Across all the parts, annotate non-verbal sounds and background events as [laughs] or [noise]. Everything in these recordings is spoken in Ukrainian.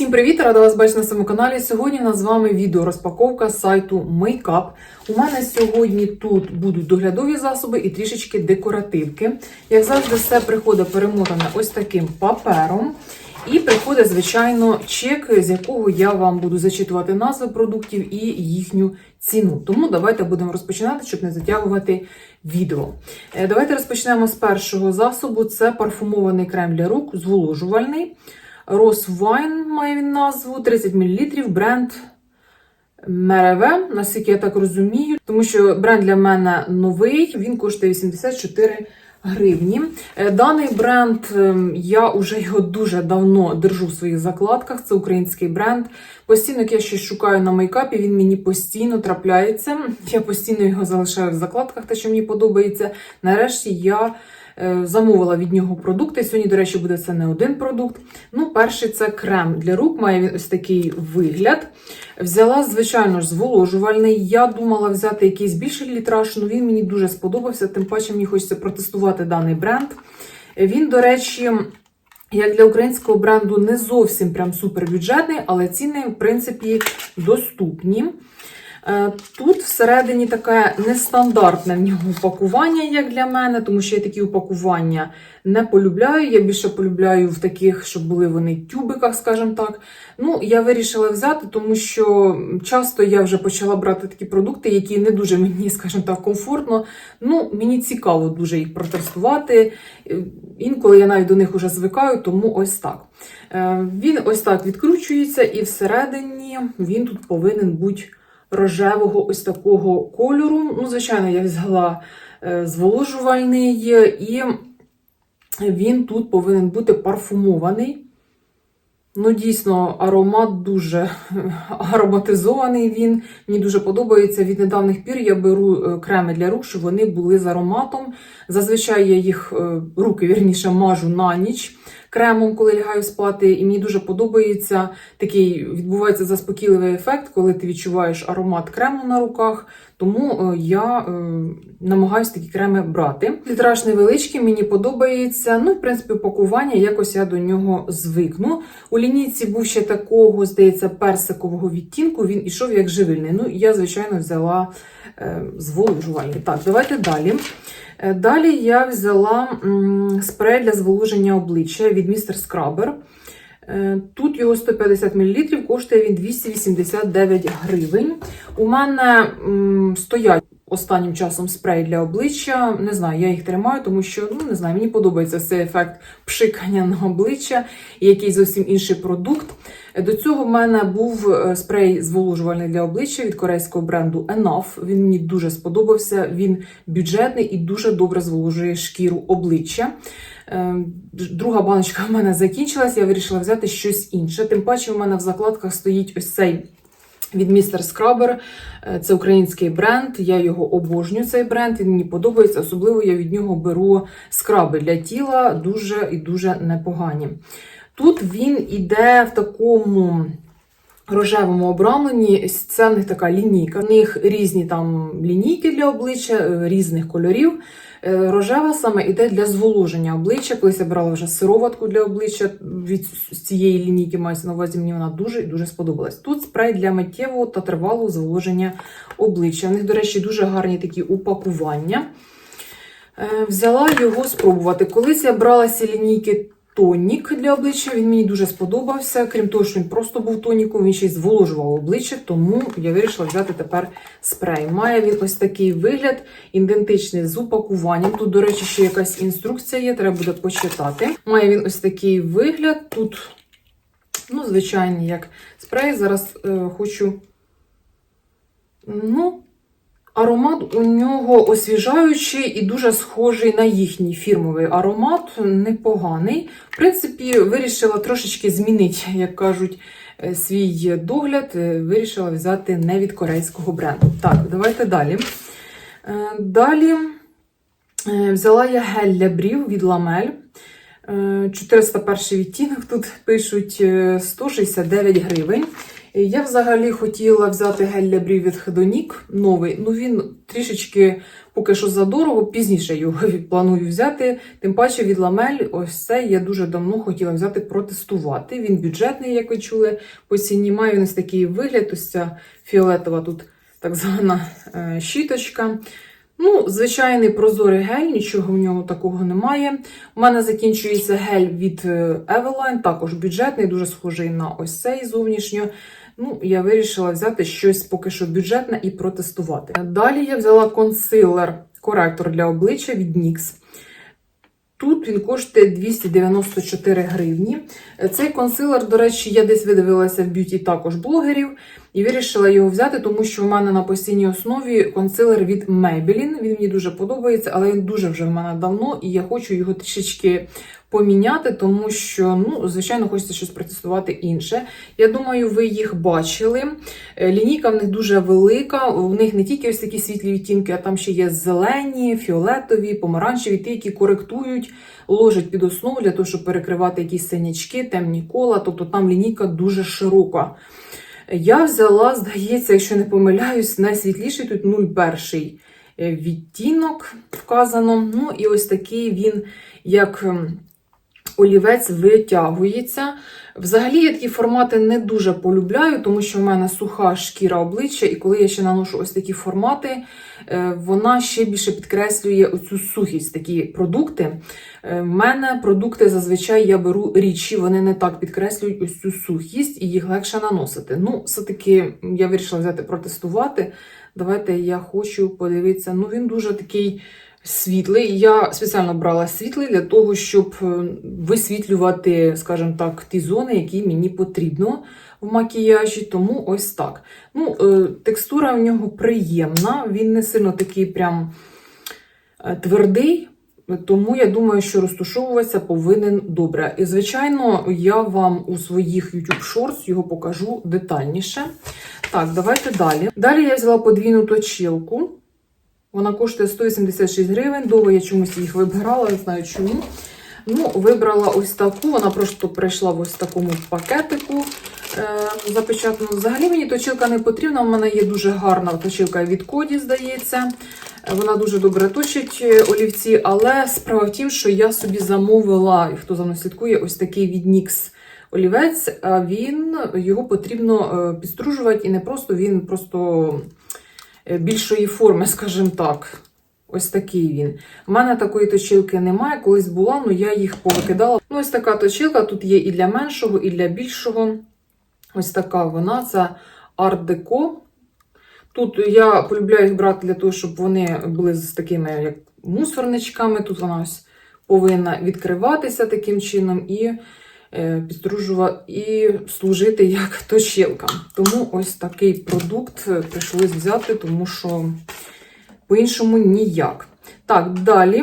Всім привіт! Рада вас бачити на своєму каналі. Сьогодні у нас з вами відео розпаковка сайту Makeup. У мене сьогодні тут будуть доглядові засоби і трішечки декоративки. Як завжди, все приходить перемотане ось таким папером. І приходить, звичайно, чек, з якого я вам буду зачитувати назви продуктів і їхню ціну. Тому давайте будемо розпочинати, щоб не затягувати відео. Е, Давайте розпочнемо з першого засобу. Це парфумований крем для рук, зволожувальний. Rose Wine має він назву 30 мл, бренд Мереве, наскільки я так розумію, тому що бренд для мене новий, він коштує 84 гривні. Е, Даний бренд ем, я вже його дуже давно держу в своїх закладках. Це український бренд. Постійно, як я щось шукаю на мейкапі, він мені постійно трапляється. Я постійно його залишаю в закладках, те, що мені подобається. Нарешті я замовила від нього продукти. Сьогодні, до речі, буде це не один продукт. Ну, перший це крем для рук, має ось такий вигляд. Взяла, звичайно ж, зволожувальний. Я думала взяти якийсь більший літраж, але він мені дуже сподобався, тим паче мені хочеться протестувати даний бренд. Він, до речі, як для українського бренду, не зовсім прям супербюджетний, але ціни, в принципі, доступні. Е, Тут всередині таке нестандартне в нього упакування, як для мене, тому що я такі упакування не полюбляю. Я більше полюбляю в таких, щоб були вони тюбиках, скажімо так. Ну, я вирішила взяти, тому що часто я вже почала брати такі продукти, які не дуже мені, скажімо так, комфортно. Ну, мені цікаво дуже їх протестувати. Е, Інколи я навіть до них вже звикаю, тому ось так. Е, Він ось так відкручується, і всередині він тут повинен бути рожевого ось такого кольору. Ну, звичайно, я взяла е, зволожувальний, і він тут повинен бути парфумований. Ну, дійсно, аромат дуже [laughs] ароматизований він. Мені дуже подобається. Від недавніх пір я беру е, креми для рук, щоб вони були з ароматом. Зазвичай я їх е, руки вірніше мажу на ніч кремом, коли лягаю спати. І мені дуже подобається такий відбувається заспокійливий ефект, коли ти відчуваєш аромат крему на руках. Тому е, я е, намагаюся такі креми брати. Літраж невеличкий, мені подобається. Ну, в принципі, упакування якось я до нього звикну. У лінійці був ще такого, здається, персикового відтінку. Він ішов як живильний. Ну, я, звичайно, взяла е, зволожувальний. Так, давайте далі. Далі я взяла спрей для зволоження обличчя від Mr. Scrubber. Е, Тут його 150 мл, коштує він 289 гривень. У мене стоять останнім часом спрей для обличчя. Не знаю, я їх тримаю, тому що ну не знаю, мені подобається цей ефект пшикання на обличчя і якийсь зовсім інший продукт. До цього в мене був е, спрей зволожувальний для обличчя від корейського бренду Enough. Він мені дуже сподобався. Він бюджетний і дуже добре зволожує шкіру обличчя. Е, Друга баночка [laughs] в мене закінчилась, я вирішила взяти щось інше. Тим паче, у мене в закладках стоїть ось цей від Mr. Scrubber. Е, Це український бренд. Я його обожнюю, цей бренд. Він мені подобається. Особливо я від нього беру скраби для тіла, дуже і дуже непогані. Тут він іде в такому. Рожевому обрамленні це в них така лінійка. В них різні там лінійки для обличчя, е, різних кольорів. Е, Рожева саме іде для зволоження обличчя. Колись я брала вже сироватку для обличчя від цієї лінійки, мається на увазі, мені вона дуже і дуже сподобалась. Тут спрей для миттєвого та тривалого зволоження обличчя. У них, до речі, дуже гарні такі упакування. Е, Взяла його спробувати. Колись я брала ці лінійки тонік для обличчя. Він мені дуже сподобався. Крім того, що він просто був тоніком, він ще й зволожував обличчя, тому я вирішила взяти тепер спрей. Має він ось такий вигляд, ідентичний з упакуванням. Тут, до речі, ще якась інструкція є, треба буде почитати. Має він ось такий вигляд. Тут, ну, звичайний, як спрей. Зараз е, хочу. Ну, Аромат у нього освіжаючий і дуже схожий на їхній фірмовий аромат, непоганий. В принципі, вирішила трошечки змінити, як кажуть, е, свій догляд. Е, Вирішила взяти не від корейського бренду. Так, давайте далі. Е, Далі взяла я гель для брів від Ламель. 401 відтінок тут пишуть е, 169 гривень. Е, Я взагалі хотіла взяти гель для брів від Hedonic новий. Ну він трішечки поки що задорого, пізніше його [laughs] планую взяти. Тим паче від ламель, ось це я дуже давно хотіла взяти протестувати. Він бюджетний, як ви чули, по ціні має він ось такий вигляд. Ось ця фіолетова тут так звана е, щіточка. Ну, звичайний прозорий гель, нічого в ньому такого немає. У мене закінчується гель від е, Eveline, також бюджетний, дуже схожий на ось цей зовнішньо. Ну, я вирішила взяти щось поки що бюджетне і протестувати. Далі я взяла консилер, коректор для обличчя від NYX. Тут він коштує 294 гривні. Цей консилер, до речі, я десь видивилася в б'юті також блогерів і вирішила його взяти, тому що в мене на постійній основі консилер від Maybelline. Він мені дуже подобається, але він дуже вже в мене давно, і я хочу його трішечки поміняти, тому що, ну, звичайно, хочеться щось протестувати інше. Я думаю, ви їх бачили. Е, Лінійка в них дуже велика. У них не тільки ось такі світлі відтінки, а там ще є зелені, фіолетові, помаранчеві, ті, які коректують, ложать під основу для того, щоб перекривати якісь синячки, темні кола. Тобто там лінійка дуже широка. Я взяла, здається, якщо не помиляюсь, найсвітліший тут 01 відтінок вказано. Ну і ось такий він, як ем, олівець, витягується. Взагалі я такі формати не дуже полюбляю, тому що в мене суха шкіра обличчя, і коли я ще наношу ось такі формати, е, вона ще більше підкреслює оцю сухість, такі продукти. Е, В мене продукти зазвичай я беру рідші, вони не так підкреслюють ось цю сухість і їх легше наносити. Ну, все-таки я вирішила взяти протестувати. Давайте я хочу подивитися. Ну, він дуже такий світлий. Я спеціально брала світлий для того, щоб е, висвітлювати, скажімо так, ті зони, які мені потрібно в макіяжі. Тому ось так. Ну, е, текстура в нього приємна, він не сильно такий прям е, твердий. Тому я думаю, що розтушовуватися повинен добре. І, звичайно, я вам у своїх YouTube Shorts його покажу детальніше. Так, давайте далі. Далі я взяла подвійну точилку. Вона коштує 186 гривень. Довго я чомусь їх вибирала, не знаю чому. Ну, вибрала ось таку, вона просто прийшла в ось такому пакетику запечатану. Взагалі мені точилка не потрібна. У мене є дуже гарна точилка від Коді, здається. Е, Вона дуже добре точить е, олівці, але справа в тім, що я собі замовила, і хто за мною слідкує, ось такий від NYX олівець. Він його потрібно е, підстружувати, і не просто він просто е, більшої форми, [laughs] скажімо так. Ось такий він. У мене такої точилки немає, колись була, але я їх повикидала. Ну, ось така точилка тут є і для меншого, і для більшого. Ось така вона це Art Deco. Тут я полюбляю їх брати для того, щоб вони були з такими як мусорничками. Тут вона ось повинна відкриватися таким чином і е, підстружувати, і служити як [laughs] точилка. Тому ось такий продукт прийшлось взяти, тому що по-іншому ніяк. Так, далі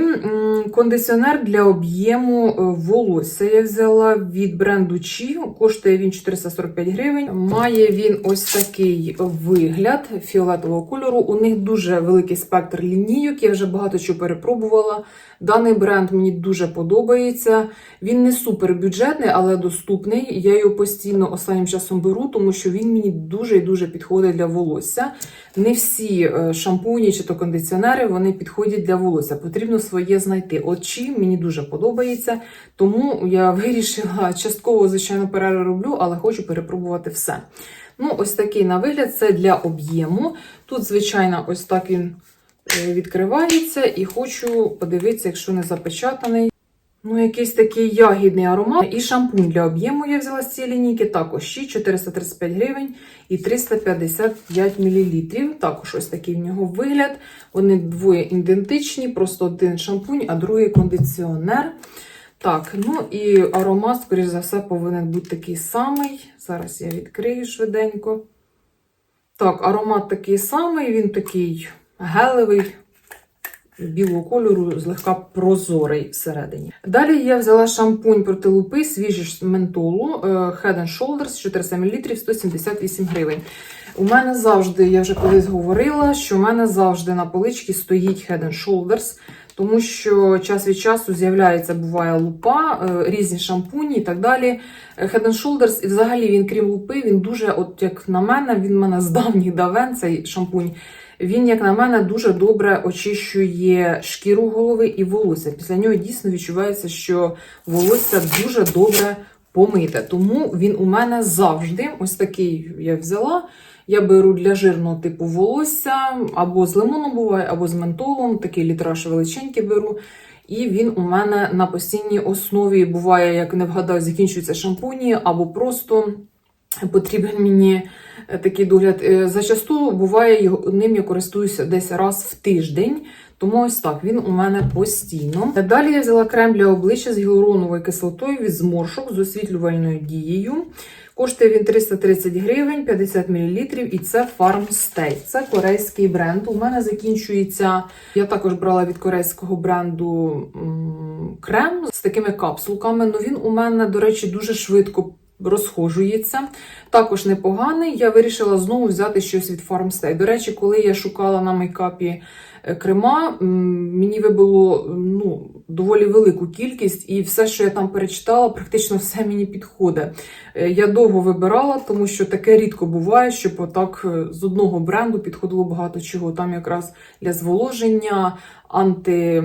кондиціонер для об'єму е, волосся я взяла від бренду Chi. Коштує він 445 гривень. Має він ось такий вигляд фіолетового кольору. У них дуже великий спектр лінійок. Я вже багато чого перепробувала. Даний бренд мені дуже подобається. Він не супер бюджетний, але доступний. Я його постійно останнім часом беру, тому що він мені дуже і дуже підходить для волосся. Не всі е, шампуні чи то кондиціонери вони підходять для волосся. Потрібно своє знайти. От чим мені дуже подобається, тому я вирішила частково, звичайно, перероблю, але хочу перепробувати все. Ну, ось такий на вигляд це для об'єму. Тут, звичайно, ось так він е, відкривається, і хочу подивитися, якщо не запечатаний. Ну, якийсь такий ягідний аромат. І шампунь для об'єму я взяла з цієї лінійки. Також ще 435 гривень і 355 мл. Також ось такий в нього вигляд. Вони двоє ідентичні, просто один шампунь, а другий кондиціонер. Так, ну і аромат, скоріш за все, повинен бути такий самий. Зараз я відкрию швиденько. Так, аромат такий самий, він такий гелевий, білого кольору, злегка прозорий всередині. Далі я взяла шампунь проти лупи свіжий з ментолу е, Head and Shoulders 400 мл 178 гривень. У мене завжди, я вже колись говорила, що у мене завжди на поличці стоїть Head and Shoulders. тому що час від часу з'являється, буває лупа, е, різні шампуні і так далі. Head and Shoulders, і взагалі він, крім лупи, він дуже, от як на мене, він мене з давніх давен, цей шампунь. Він, як на мене, дуже добре очищує шкіру голови і волосся. Після нього дійсно відчувається, що волосся дуже добре помите. Тому він у мене завжди ось такий я взяла. Я беру для жирного типу волосся, або з лимоном буває, або з ментолом, такий літраж величенький беру. І він у мене на постійній основі буває, як не вгадаю, закінчуються шампуні, або просто потрібен мені е, такий догляд. Е, Зачасту буває, ним я користуюся десь раз в тиждень. Тому ось так, він у мене постійно. Далі я взяла крем для обличчя з гіалуроновою кислотою від зморшок з освітлювальною дією. Коштує він 330 гривень, 50 мл, і це Farm Stay. Це корейський бренд. У мене закінчується. Я також брала від корейського бренду крем з такими капсулками. Ну він у мене, до речі, дуже швидко розхожується. Також непоганий. Я вирішила знову взяти щось від Farm Stay. До речі, коли я шукала на мейкапі е, крема, мені вибило ну, доволі велику кількість, і все, що я там перечитала, практично все мені підходить. Е, Я довго вибирала, тому що таке рідко буває, щоб отак е, з одного бренду підходило багато чого. Там якраз для зволоження, анти.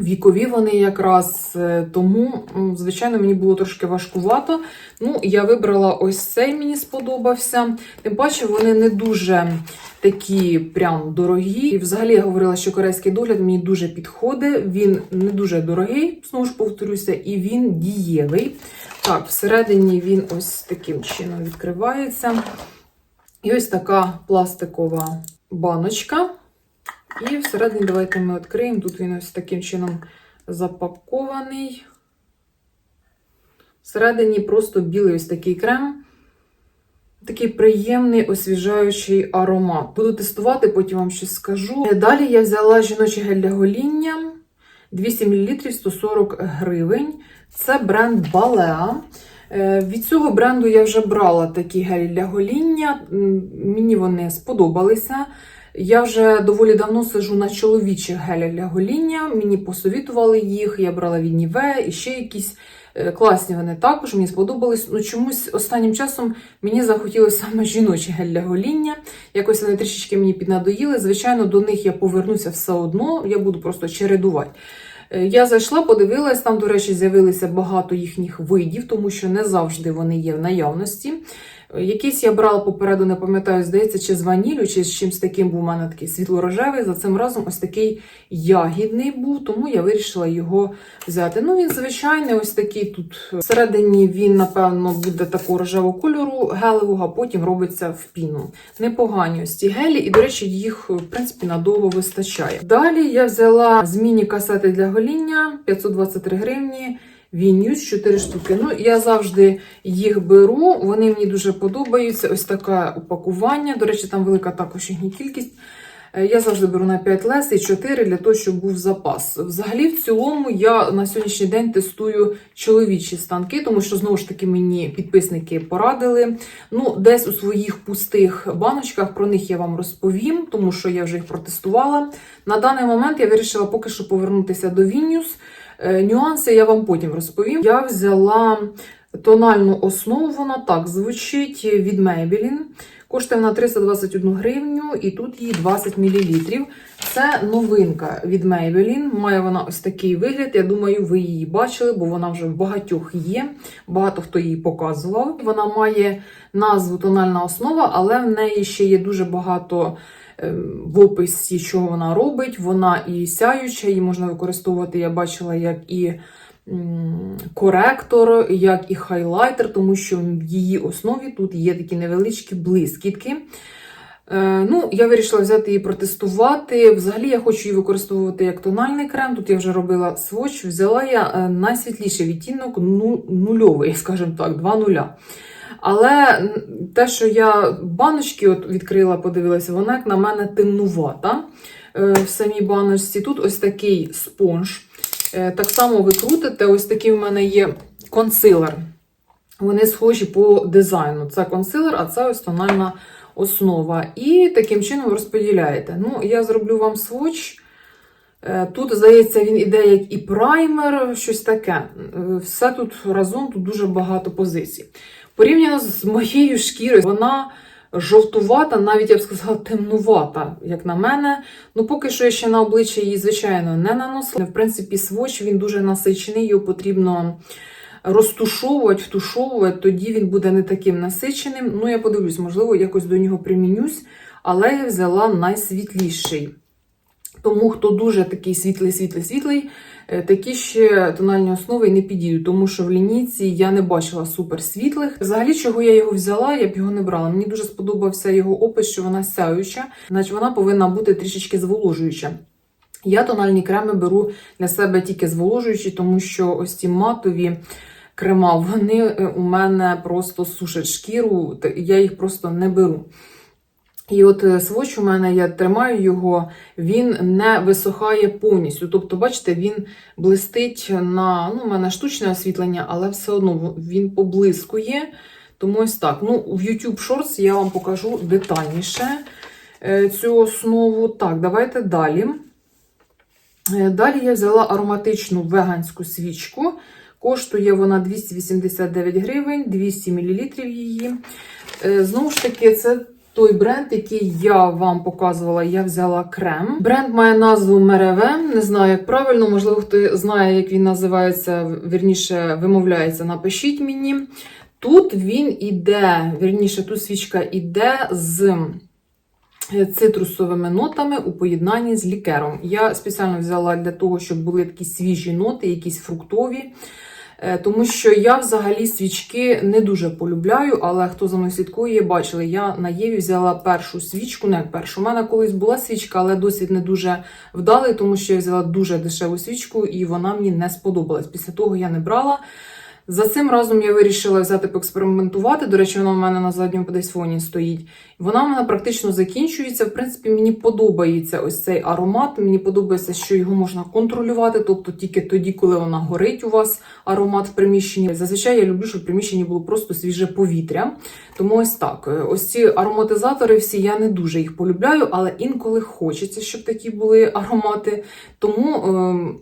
Вікові вони якраз е, тому, звичайно, мені було трошки важкувато. Ну, я вибрала ось цей, мені сподобався. Тим паче, вони не дуже такі прям дорогі. І взагалі я говорила, що корейський догляд мені дуже підходить. Він не дуже дорогий, знову ж повторюся, і він дієвий. Так, всередині він ось таким чином відкривається. І ось така пластикова баночка. І всередині давайте ми відкриємо. Тут він ось таким чином запакований. Всередині просто білий ось такий крем. Такий приємний освіжаючий аромат. Буду тестувати, потім вам щось скажу. Далі я взяла жіночий гель для гоління 200 мл 140 гривень. Це бренд Balea. Е, Від цього бренду я вже брала такі гелі для гоління. Мені вони сподобалися. Я вже доволі давно сижу на чоловічих гелях для гоління. Мені посовітували їх. Я брала від Ніве і ще якісь е, класні вони також. Мені сподобались. Ну чомусь останнім часом мені захотілося саме жіночий гель для гоління. Якось вони трішечки мені піднадоїли. Звичайно, до них я повернуся все одно. Я буду просто чередувати. Е, Я зайшла, подивилась, там, до речі, з'явилося багато їхніх видів, тому що не завжди вони є в наявності. Е, Якийсь я брала попереду, не пам'ятаю, здається, чи з ваніллю, чи з чимось таким був у мене такий світло-рожевий. За цим разом ось такий ягідний був, тому я вирішила його взяти. Ну, він звичайний, ось такий тут. Всередині він, напевно, буде такого рожевого кольору гелевого, а потім робиться в піну. Непогані ось ці гелі, і, до речі, їх, в принципі, надовго вистачає. Далі я взяла змінні касети для гоління 523 гривні. Вінюс 4 штуки. Ну, я завжди їх беру, вони мені дуже подобаються. Ось таке упакування. До речі, там велика також їхня кількість. Е, Я завжди беру на 5 лес і 4 для того, щоб був запас. Взагалі, в цілому, я на сьогоднішній день тестую чоловічі станки, тому що знову ж таки мені підписники порадили. Ну, десь у своїх пустих баночках про них я вам розповім, тому що я вже їх протестувала. На даний момент я вирішила поки що повернутися до Вінюс. Е, Нюанси я вам потім розповім. Я взяла тональну основу, вона так звучить від Maybelline. Коштує вона 321 гривню, і тут її 20 мл. Це новинка від Maybelline. Має вона ось такий вигляд. Я думаю, ви її бачили, бо вона вже в багатьох є. Багато хто її показував. Вона має назву тональна основа, але в неї ще є дуже багато в описі, що вона робить. Вона і сяюча, її можна використовувати, я бачила, як і коректор, як і хайлайтер, тому що в її основі тут є такі невеличкі блискітки. Е, Ну, я вирішила взяти її протестувати. Взагалі я хочу її використовувати як тональний крем. Тут я вже робила сводч. Взяла я е, найсвітліший відтінок ну, нульовий, [laughs] скажімо так, 2 нуля. Але те, що я баночки от відкрила, подивилася, вона, як на мене, темнувата е, в самій баночці. Тут ось такий спонж. Е, Так само ви крутите, ось такий в мене є консилер. Вони схожі по дизайну. Це консилер, а це ось тональна основа. І таким чином розподіляєте. Ну, я зроблю вам сводч. Е, Тут, здається, він іде як і праймер, щось таке. Все тут разом, тут дуже багато позицій. Порівняно з моєю шкірою, вона жовтувата, навіть я б сказала, темнувата, як на мене. Ну, поки що я ще на обличчя її, звичайно, не наносила. В принципі, сводч він дуже насичений, його потрібно розтушовувати, втушовувати, тоді він буде не таким насиченим. Ну, я подивлюсь, можливо, якось до нього примінюсь, але я взяла найсвітліший. Тому, хто дуже такий світлий, світлий, світлий, такі ще тональні основи не підійдуть, тому що в лінійці я не бачила супер світлих. Взагалі, чого я його взяла, я б його не брала. Мені дуже сподобався його опис, що вона сяюча, значить вона повинна бути трішечки зволожуюча. Я тональні креми беру для себе тільки зволожуючі, тому що ось ці матові крема, вони е, у мене просто сушать шкіру, я їх просто не беру. І от е, сводч у мене, я тримаю його, він не висухає повністю. Тобто, бачите, він блистить на ну, у мене штучне освітлення, але все одно він поблискує. Тому ось так. Ну, в YouTube Shorts я вам покажу детальніше е, цю основу. Так, давайте далі. Е, Далі я взяла ароматичну веганську свічку. Коштує вона 289 гривень, 200 мл її. Знову ж таки, це той бренд, який я вам показувала, я взяла крем. Бренд має назву Мереве. Не знаю, як правильно, можливо, хто знає, як він називається, вірніше вимовляється, напишіть мені. Тут він іде, вірніше, тут свічка іде з цитрусовими нотами у поєднанні з лікером. Я спеціально взяла для того, щоб були такі свіжі ноти, якісь фруктові. Е, Тому що я взагалі свічки не дуже полюбляю, але хто за мною слідкує, бачили, я на Єві взяла першу свічку, не першу. У мене колись була свічка, але досвід не дуже вдалий, тому що я взяла дуже дешеву свічку і вона мені не сподобалась. Після того я не брала. За цим разом я вирішила взяти поекспериментувати. До речі, вона в мене на задньому десь фоні стоїть. Вона в мене практично закінчується. В принципі, мені подобається ось цей аромат. Мені подобається, що його можна контролювати, тобто тільки тоді, коли вона горить, у вас аромат в приміщенні. Зазвичай я люблю, щоб в приміщенні було просто свіже повітря. Тому ось так. Ось ці ароматизатори всі я не дуже їх полюбляю, але інколи хочеться, щоб такі були аромати. Тому.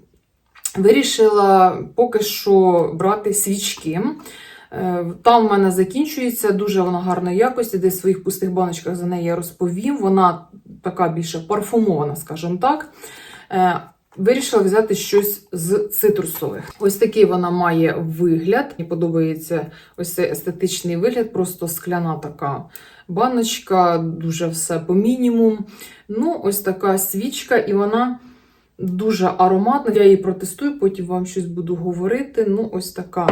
Вирішила поки що брати свічки. Е, Там в мене закінчується, дуже вона гарної якості, десь в своїх пустих баночках за неї я розповім. Вона така більше парфумована, скажімо так. Е, Вирішила взяти щось з цитрусових. Ось такий вона має вигляд. Мені подобається ось цей естетичний вигляд, просто скляна така баночка, дуже все по мінімум. Ну, ось така свічка, і вона. Дуже ароматна. Я її протестую, потім вам щось буду говорити. Ну, ось така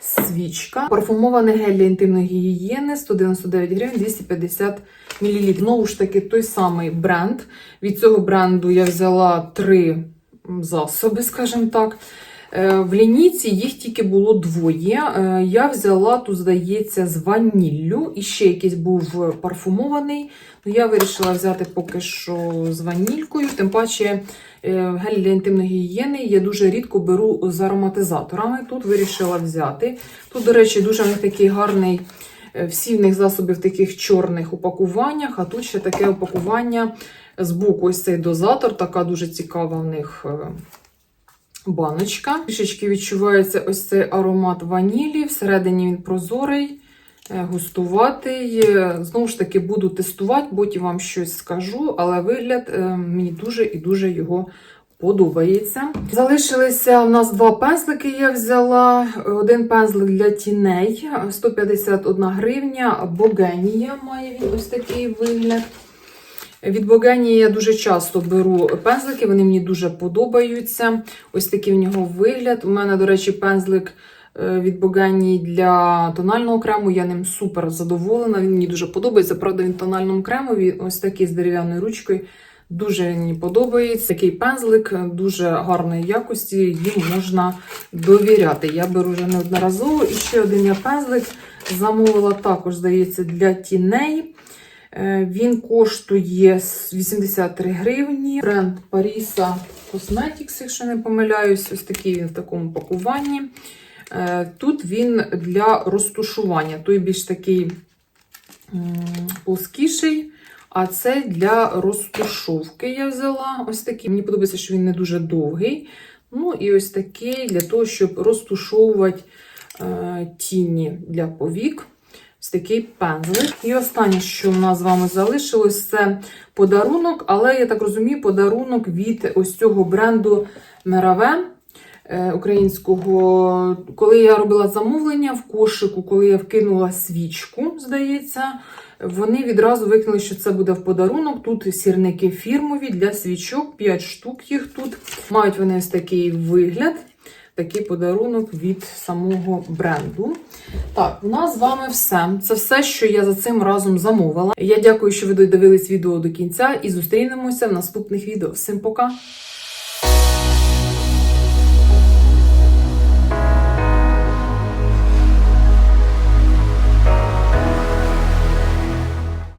свічка. Парфумований гель для інтимної гігієни 199 гривень 250 мл. Знову ж таки, той самий бренд. Від цього бренду я взяла три засоби, скажімо так. Е, В лінійці їх тільки було двоє. Е, Я взяла тут, здається, з ваніллю. І ще якийсь був парфумований. Ну, Я вирішила взяти поки що з ванількою. Тим паче е, гель для інтимної гігієни я дуже рідко беру з ароматизаторами. Тут вирішила взяти. Тут, до речі, дуже в них такий гарний. Всі в них засоби в таких чорних упакуваннях, а тут ще таке упакування з боку ось цей дозатор, така дуже цікава в них баночка. Трішечки відчувається ось цей аромат ванілі. Всередині він прозорий, е, густуватий. Е, Знову ж таки, буду тестувати, потім вам щось скажу, але вигляд е, мені дуже і дуже його подобається. Залишилися у нас два пензлики. Я взяла. Один пензлик для тіней 151 гривня. Богенія має він ось такий вигляд. Від Богенії я дуже часто беру пензлики, вони мені дуже подобаються. Ось такий в нього вигляд. У мене, до речі, пензлик е, від Богенії для тонального крему. Я ним супер задоволена. Він мені дуже подобається. Правда, він тональному кремові, ось такий з дерев'яною ручкою. Дуже мені подобається. Такий пензлик дуже гарної якості, їм можна довіряти. Я беру вже неодноразово. І ще один я пензлик замовила також, здається, для тіней. Е, Він коштує 83 гривні. Бренд Parisa Cosmetics, якщо не помиляюсь, ось такий він в такому пакуванні. Е, Тут він для розтушування. Той більш такий плоскіший, А це для розтушовки я взяла. Ось такий. Мені подобається, що він не дуже довгий. Ну і ось такий для того, щоб розтушовувати е, тіні для повік. Ось такий пензлик. І останнє, що в нас з вами залишилось, це подарунок, але я так розумію, подарунок від ось цього бренду Мераве українського. Коли я робила замовлення в кошику, коли я вкинула свічку, здається, вони відразу викинули, що це буде в подарунок. Тут сірники фірмові для свічок, 5 штук їх тут. Мають вони ось такий вигляд, такий подарунок від самого бренду. Так, у нас з вами все. Це все, що я за цим разом замовила. Я дякую, що ви додивились відео до кінця і зустрінемося в наступних відео. Всім пока!